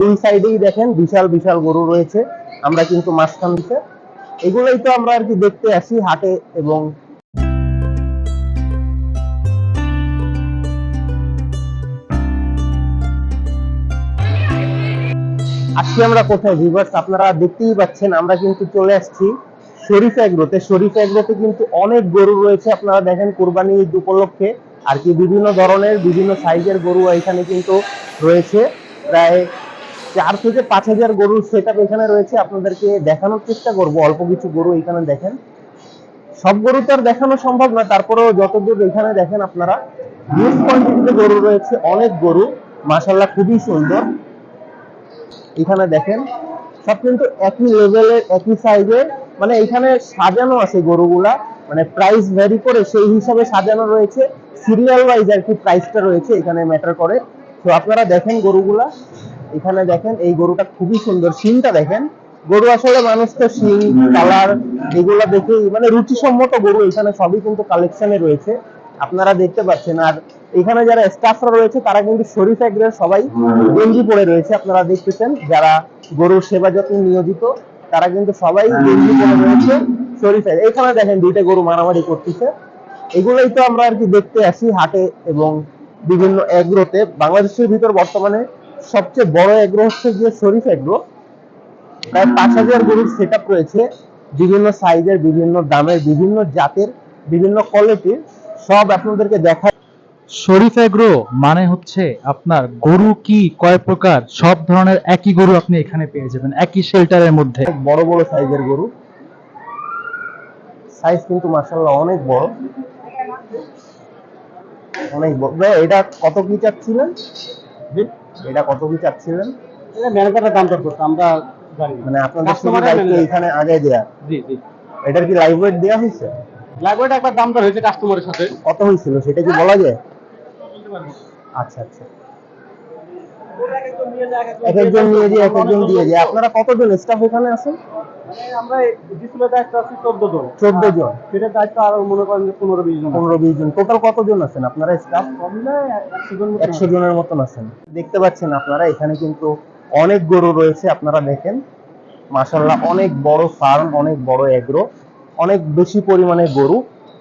দুই সাইডেই দেখেন বিশাল বিশাল গরু রয়েছে। আমরা কিন্তু মাঝখান দিকে। এগুলোই তো আমরা আর কি দেখতে আসি হাটে এবং আজকে আমরা কোথায় ভিভার্স আপনারা দেখতেই পাচ্ছেন, আমরা কিন্তু চলে আসছি শরীফ এগ্রোতে। শরীফ এগ্রোতে কিন্তু অনেক গরু রয়েছে। আপনারা দেখেন কোরবানি ঈদ উপলক্ষে আর কি বিভিন্ন ধরনের, বিভিন্ন সাইজের গরু এখানে কিন্তু রয়েছে। প্রায় চার থেকে পাঁচ হাজার গরুর সেট এখানে রয়েছে, আপনাদেরকে দেখানোর চেষ্টা করব। অল্প কিছু গরু এখানে দেখেন। সব গরু তো আর দেখানো সম্ভব না, তারপরেও যতদূর এখানে দেখেন আপনারা হিউজ কোয়ান্টিটিতে গরু রয়েছে, অনেক গরু। মাসাল্লাহ খুবই সুন্দর। এখানে দেখেন, সব কিন্তু একই লেভেলের একই সাইজের মানে এখানে সাজানো আছে গরুগুলা মানে প্রাইস ভ্যারি করে সেই হিসাবে সাজানো রয়েছে। সিরিয়াল ওয়াইজ আর কি প্রাইসটা রয়েছে, এখানে ম্যাটার করে। তো আপনারা দেখেন গরুগুলা। এখানে দেখেন, এই গরুটা খুবই সুন্দর। শিংটা দেখেন। গরু আসলে মানুষ তো শিং, কালার, এগুলা দেখেই মানে রুচিসম্মত গরু এখানে সবই কিন্তু কালেকশনে রয়েছে। আপনারা দেখতে পাচ্ছেন। আর এখানে যারা স্টাফরা রয়েছে, তারা কিন্তু শরীফ এগ্রের সবাই গেঞ্জি পরে রয়েছে। আপনারা দেখতেছেন, যারা গরুর সেবা যত্নে নিয়োজিত, তারা কিন্তু সবাই গেঞ্জি পরে রয়েছে শরীফ এখানে দেখেন, দুইটা গরু মারামারি করতেছে। এগুলোই তো আমরা আর কি দেখতে আসি হাটে এবং বিভিন্ন এগ্রোতে। বাংলাদেশের ভিতর বর্তমানে সবচেয়ে বড় এগ্রো হচ্ছে গিয়ে শরীফ এগ্রো প্রায় পাঁচ হাজার গরুর সেট রয়েছে বিভিন্ন সাইজের বিভিন্ন দামের বিভিন্ন জাতের বিভিন্ন কোয়ালিটির সব আপনাদেরকে দেখা শরীফ এগ্রো মানে হচ্ছে আপনার গরু কি কয় প্রকার সব ধরনের একই গরু আপনি এখানে পেয়ে যাবেন একই শেল্টারের মধ্যে। বড় বড় সাইজের গরু। সাইজ কিন্তু মাসাল্লাহ অনেক বড়। অনেক বড়। এটা কত কি চাচ্ছিলেন? এটা কত কি চাচ্ছিলেন? এটা ম্যানেজারের দাম দর করতে আমরা জানি মানে আপনাদের শুধু দায়িত্ব এখানে আগে দেয়া। জি জি। এটার কি লাইভ ওয়েট দেওয়া হয়েছে? ওয়েট একবার দাম দর হয়েছে কাস্টমারের সাথে। কত হয়েছিল সেটা কি বলা যায়? আচ্ছা আচ্ছা। এক একজন নিয়ে যায় এক একজন দিয়ে যায়। আপনারা কতজন স্টাফ এখানে আছেন? আমরা ডিসপ্লে দায়িত্ব আছে চোদ্দ জন। চোদ্দ জন। সেটার দায়িত্ব আরও মনে করেন যে পনেরো বিশ জন পনেরো বিশ জন। টোটাল কতজন আছেন আপনারা স্টাফ কমলে একশো জন মতো একশো জনের মতন আছেন। দেখতে পাচ্ছেন আপনারা এখানে কিন্তু অনেক গরু রয়েছে আপনারা দেখেন। মাসাল্লাহ অনেক বড় ফার্ম অনেক বড় এগ্রো অনেক বেশি পরিমাণে গরু।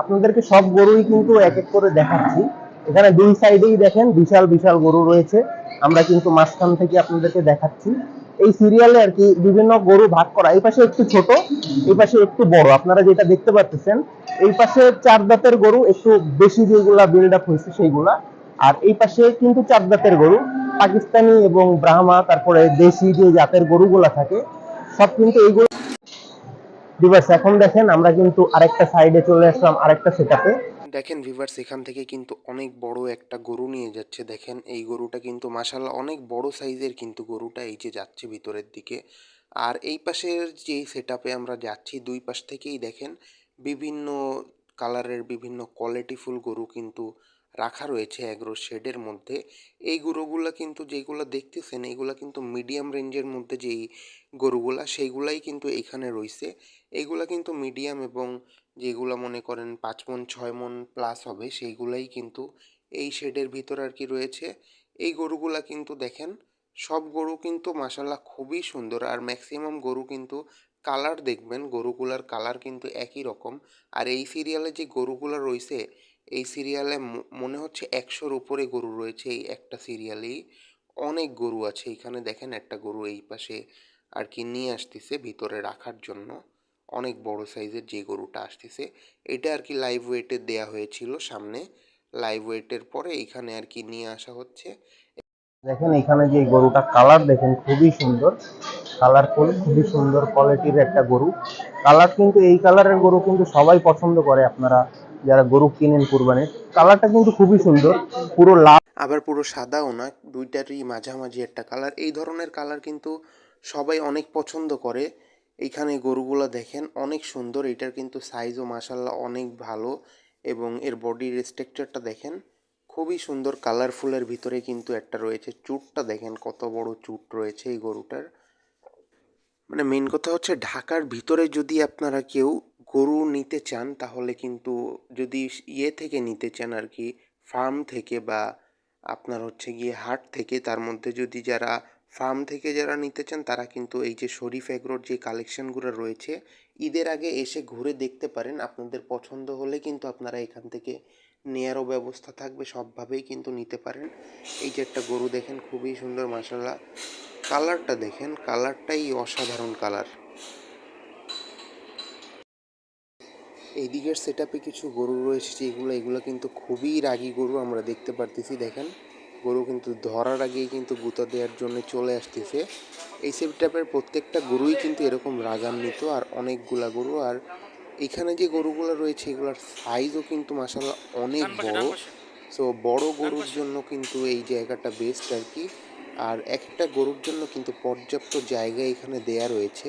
আপনাদেরকে সব গরুই কিন্তু এক এক করে দেখাচ্ছি। এখানে দুই সাইডেই দেখেন বিশাল বিশাল গরু রয়েছে। আমরা কিন্তু মাঝখান থেকে আপনাদেরকে দেখাচ্ছি। এই সিরিয়ালে আর কি বিভিন্ন গরু ভাগ করা। এই পাশে একটু ছোট, এই পাশে একটু বড়। আপনারা যেটা দেখতে পাচ্ছেন এই পাশে চার দাঁতের গরু, একটু বেশি যেগুলা বিল্ড আপ হয়েছে সেইগুলা। আর এই পাশে কিন্তু চার দাঁতের গরু, পাকিস্তানি এবং ব্রাহ্মা, তারপরে দেশি যে জাতের গরুগুলা থাকে, সব কিন্তু এইগুলো। দিবস এখন দেখেন আমরা কিন্তু আরেকটা সাইডে চলে আসলাম, আরেকটা সেটাতে দেখেন ভিভার্স, এখান থেকে কিন্তু অনেক বড় একটা গরু নিয়ে যাচ্ছে। দেখেন, এই গরুটা কিন্তু মাসাল্লাহ অনেক বড় সাইজের কিন্তু গরুটা এই যে যাচ্ছে ভিতরের দিকে। আর এই পাশের যে সেট আমরা যাচ্ছি, দুই পাশ থেকেই দেখেন বিভিন্ন কালারের বিভিন্ন কোয়ালিটিফুল গরু কিন্তু রাখা রয়েছে অ্যাগ্রো শেডের মধ্যে। এই গরুগুলো কিন্তু যেগুলো দেখতেছেন এইগুলা কিন্তু মিডিয়াম রেঞ্জের মধ্যে যেই গরুগুলা, সেইগুলাই কিন্তু এখানে রয়েছে। এইগুলা কিন্তু মিডিয়াম এবং যেগুলো মনে করেন পাঁচ মন, ছয় মন প্লাস হবে, সেইগুলাই কিন্তু এই শেডের ভিতর আর কি রয়েছে। এই গরুগুলা কিন্তু দেখেন, সব গরু কিন্তু মাসাল্লাহ খুবই সুন্দর। আর ম্যাক্সিমাম গরু কিন্তু কালার দেখবেন, গরুগুলার কালার কিন্তু একই রকম। আর এই সিরিয়ালে যে গরুগুলো রয়েছে, এই সিরিয়ালে মনে হচ্ছে একশোর উপরে গরু রয়েছে এই একটা সিরিয়ালেই অনেক গরু আছে, এখানে দেখেন একটা গরু এই পাশে আর কি নিয়ে আসতেছে ভিতরে রাখার জন্য। অনেক বড় সাইজের যে গরুটা আসতেছে এটা আর কি লাইভ ওয়েটে দেয়া হয়েছিল সামনে। লাইভ ওয়েটের পরে এখানে আর কি নিয়ে আসা হচ্ছে। দেখেন এখানে যে গরুটা কালার দেখেন খুবই সুন্দর। কালারফুল খুবই সুন্দর কোয়ালিটির একটা গরু। কালার কিন্তু এই কালারের গরু কিন্তু সবাই পছন্দ করে আপনারা যারা গরু কিনেন কুরবানির। কালারটা কিন্তু খুবই সুন্দর পুরো লাল। আবার পুরো সাদাও না দুইটারই মাঝামাঝি একটা কালার এই ধরনের কালার কিন্তু সবাই অনেক পছন্দ করে। এইখানে গরুগুলো দেখেন অনেক সুন্দর। এটার কিন্তু সাইজও মাসাল্লাহ অনেক ভালো এবং এর বডির স্ট্রাকচারটা দেখেন খুবই সুন্দর। কালারফুলের ভিতরে কিন্তু একটা রয়েছে চুটটা। দেখেন কত বড় চুট রয়েছে এই গরুটার। মানে মেন কথা হচ্ছে ঢাকার ভিতরে যদি আপনারা কেউ গরু নিতে চান, তাহলে কিন্তু যদি ইয়ে থেকে নিতে চান আর কি ফার্ম থেকে বা আপনার হচ্ছে গিয়ে হাট থেকে, তার মধ্যে যদি যারা ফার্ম থেকে যারা নিতে চান, তারা কিন্তু এই যে শরীফ এগ্রোর যে কালেকশানগুলো রয়েছে, ঈদের আগে এসে ঘুরে দেখতে পারেন। আপনাদের পছন্দ হলে কিন্তু আপনারা এখান থেকে নেয়ারও ব্যবস্থা থাকবে, সবভাবেই কিন্তু নিতে পারেন। এই যে একটা গরু দেখেন, খুবই সুন্দর মাসাল্লাহ কালারটা দেখেন, কালারটাই অসাধারণ কালার। এই দিকের সেট কিছু গরু রয়েছে, যেগুলো, এগুলো কিন্তু খুবই রাগী গরু, আমরা দেখতে পারতেছি, দেখেন। গরু কিন্তু ধরার আগেই কিন্তু গুঁতা দেওয়ার জন্য চলে আসতেছে। এই সেফ সেটআপের প্রত্যেকটা গরুই কিন্তু এরকম রাগান্বিত আর অনেকগুলা গরু আর এখানে যে গরুগুলো রয়েছে এগুলোর সাইজও কিন্তু মাসাল্লাহ অনেক বড়। সো বড় গরুর জন্য কিন্তু এই জায়গাটা বেস্ট আর কি। আর এক একটা গরুর জন্য কিন্তু পর্যাপ্ত জায়গা এখানে দেয়া রয়েছে।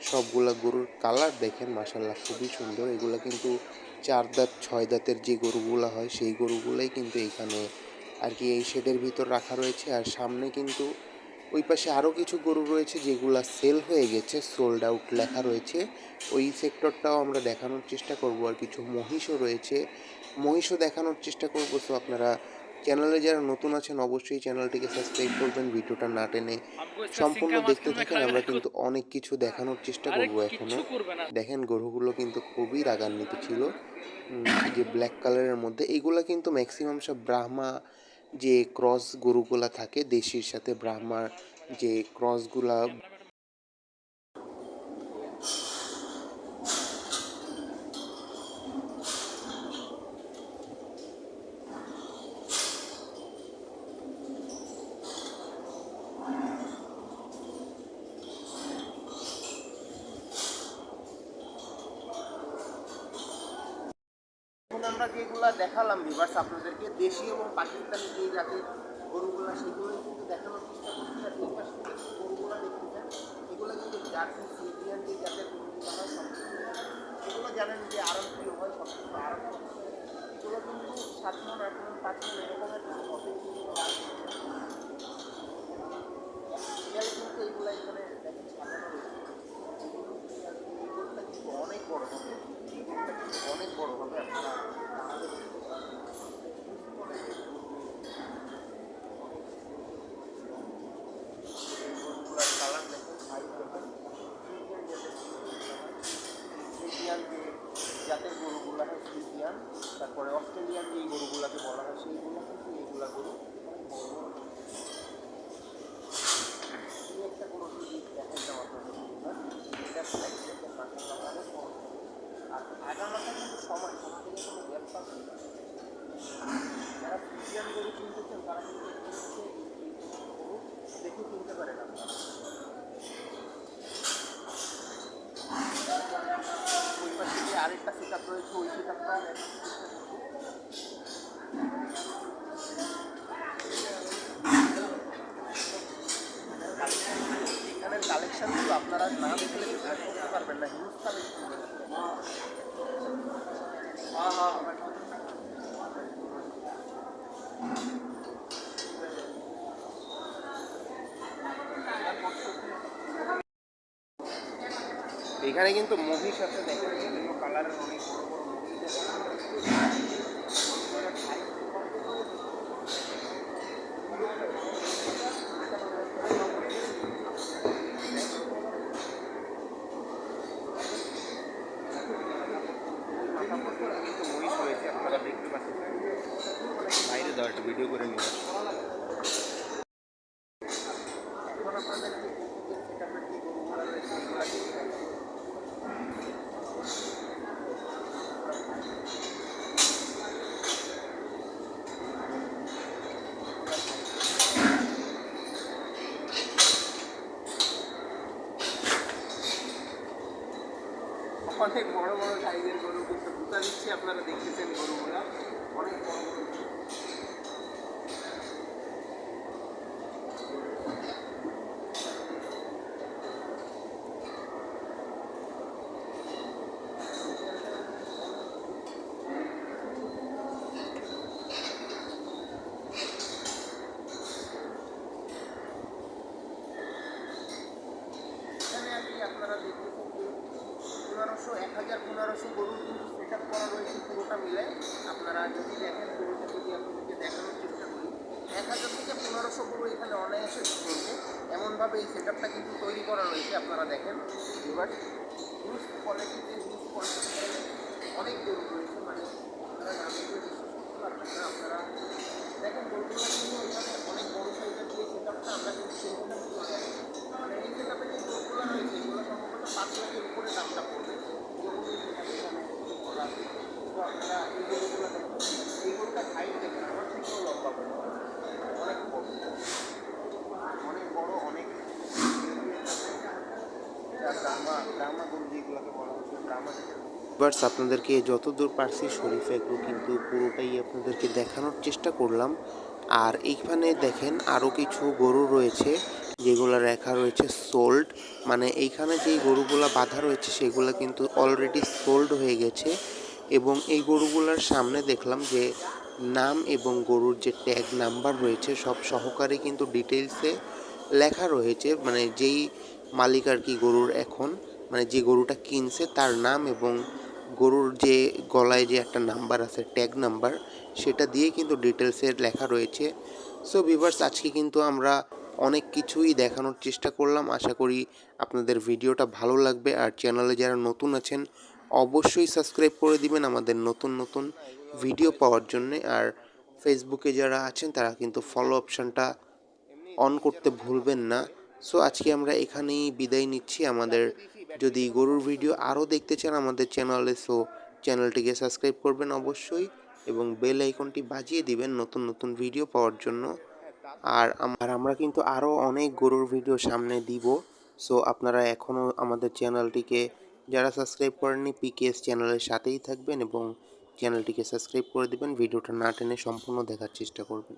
সবগুলা গরুর কালার দেখেন মাসাল্লাহ খুবই সুন্দর। এগুলো কিন্তু চার দাঁত ছয় দাঁতের যে গরুগুলো হয় সেই গরুগুলোই কিন্তু এখানে আর কি এই শেডের ভিতর রাখা রয়েছে। আর সামনে কিন্তু ওই পাশে আরও কিছু গরু রয়েছে যেগুলা সেল হয়ে গেছে সোল্ড আউট লেখা রয়েছে। ওই সেক্টরটাও আমরা দেখানোর চেষ্টা করব। আর কিছু মহিষও রয়েছে। মহিষও দেখানোর চেষ্টা করব। সো আপনারা চ্যানেলে যারা নতুন আছেন অবশ্যই চ্যানেলটিকে সাবস্ক্রাইব করবেন। ভিডিওটা না টেনে সম্পূর্ণ দেখতে থাকেন। আমরা কিন্তু অনেক কিছু দেখানোর চেষ্টা করব এখনও দেখেন গরুগুলো কিন্তু খুবই রাগান্বিত ছিল। যে ব্ল্যাক কালারের মধ্যে। এইগুলা কিন্তু ম্যাক্সিমাম সব ব্রাহ্মা যে ক্রস গরুগুলা থাকে দেশির সাথে ব্রাহ্মার যে ক্রসগুলা এখন আমরা যেগুলা দেখালাম ভিভার্স আপনাদেরকে দেশি এবং পাকিস্তানি যে জাতের গরুগুলা, সেগুলো কিন্তু দেখানোর চেষ্টা করছি। আর এই গরুগুলা দেখতেছেন এগুলো কিন্তু জার্সি সিভিয়ান যে জাতের গরুগুলো হয় সবকিছু এগুলো জানেন যে আরাম প্রিয় হয়, সবকিছু আরাম এগুলো কিন্তু সাত মন, আট মন, পাঁচ এরকমের গরু হবে এখানে কিন্তু এইগুলো এখানে দেখেন সাজানো রয়েছে এগুলো কিন্তু আর কি এই গরুটা কিন্তু অনেক বড় হবে এই গরুটা কিন্তু অনেক বড় হবে আপনারা গরুগুলার কালার দেখেন সাইজ দেখেন ফ্রিজিয়ান যে জাতের গরুগুলো হয় ফ্রিজিয়ান তারপরে অস্ট্রেলিয়ান যে গরুগুলাকে বলা হয় সেইগুলো কিন্তু এইগুলা গরু। একটা গরু বড় আর কিন্তু সমান কোনো যারা গরু তারা কিন্তু গরু দেখে কিনতে পারেন আপনারা আরেকটা সেট রয়েছে, ওই সেট এখানের কালেকশনগুলো আপনারা না দেখলে বিশ্বাস করতে পারবেন না হিউজ কালেকশন হ্যাঁ হ্যাঁ এখানে কিন্তু মহিষ আছে দেখেন বিভিন্ন কালারের অনেক বড় বড় মহিষ আছে কিন্তু মহিষ রয়েছে আপনারা দেখতে পাচ্ছেন বাইরে দাও একটা ভিডিও করে নিয়ে এখন আপনাদের যে সেটআপের যে গরুগুলো রয়েছে এগুলো দেখতে অনেক বড় বড় সাইজের গরু কিন্তু দুটা দিচ্ছি আপনারা দেখতেছেন গরুগুলা অনেক বড় বড় গরু। এখানে আর কি আপনারা দেখতেছেন যে পনেরোশো এক হাজার পনেরোশো গরুর কিন্তু সেট আপ করা রয়েছে পুরোটা মিলে আপনারা যদি দেখেন পুরোটা যদি আপনাদেরকে দেখানোর চেষ্টা করি। এক হাজার থেকে পনেরোশো পুরো এখানে অনায়াসে চলছে এমনভাবে এই সেট আপটা কিন্তু তৈরি করা রয়েছে, আপনারা দেখেন। এবার হিউজ কোয়ালিটিতে হিউজ কোয়ান্টিটিতে অনেক গরু রয়েছে মানে আপনারা না করতে পারবেন না, আপনারা দেখেন গরুগুলো কিন্তু এখানে অনেক বড় সাইজের যে সেট আপটা আমরা কিন্তু সেই সেট আপে চলে আসছি মানে এই সেট আপে যে গরুগুলো রয়েছে এগুলো সম্ভবত পাঁচ লাখের উপরে দামটা পড়বে যেমন এই setup এ এখানে করা আছে। তো আপনারা এই গরুগুলো দেখেন এই গরুটা হাইট দেখেন আমার থেকেও লম্বা বড় অনেক বড় অনেক বড় অনেক বার্স আপনাদেরকে যতদূর পারছি শরীফ এগ্রো কিন্তু পুরোটাই আপনাদেরকে দেখানোর চেষ্টা করলাম। আর এইখানে দেখেন আরও কিছু গরু রয়েছে, যেগুলো রেখা রয়েছে সোল্ড মানে এইখানে যেই গরুগুলা বাঁধা রয়েছে, সেগুলো কিন্তু অলরেডি সোল্ড হয়ে গেছে। এবং এই গরুগুলার সামনে দেখলাম যে নাম এবং গরুর যে ট্যাগ নাম্বার রয়েছে, সব সহকারে কিন্তু ডিটেলসে লেখা রয়েছে। মানে যেই মালিক আর কি গরুর এখন মানে যে গরুটা কিনছে তার নাম এবং গরুর যে গলায় যে একটা নাম্বার আছে ট্যাগ নাম্বার, সেটা দিয়ে কিন্তু ডিটেলসের লেখা রয়েছে। সো ভিভার্স আজকে কিন্তু আমরা অনেক কিছুই দেখানোর চেষ্টা করলাম। আশা করি আপনাদের ভিডিওটা ভালো লাগবে। আর চ্যানেলে যারা নতুন আছেন, অবশ্যই সাবস্ক্রাইব করে দিবেন আমাদের নতুন নতুন ভিডিও পাওয়ার জন্য। আর ফেসবুকে যারা আছেন, তারা কিন্তু ফলো অপশানটা অন করতে ভুলবেন না। সো আজকে আমরা এখানেই বিদায় নিচ্ছি। আমাদের যদি গরুর ভিডিও আরও দেখতে চান আমাদের চ্যানেলে সো চ্যানেলটিকে সাবস্ক্রাইব করবেন অবশ্যই এবং বেল আইকনটি বাজিয়ে দিবেন নতুন নতুন ভিডিও পাওয়ার জন্য। আর আর আমরা কিন্তু আরও অনেক গরুর ভিডিও সামনে দিব। সো আপনারা এখনও আমাদের চ্যানেলটিকে যারা সাবস্ক্রাইব করেননি পিকেএস চ্যানেলের সাথেই থাকবেন এবং চ্যানেলটিকে সাবস্ক্রাইব করে দিবেন। ভিডিওটা না টেনে সম্পূর্ণ দেখার চেষ্টা করবেন।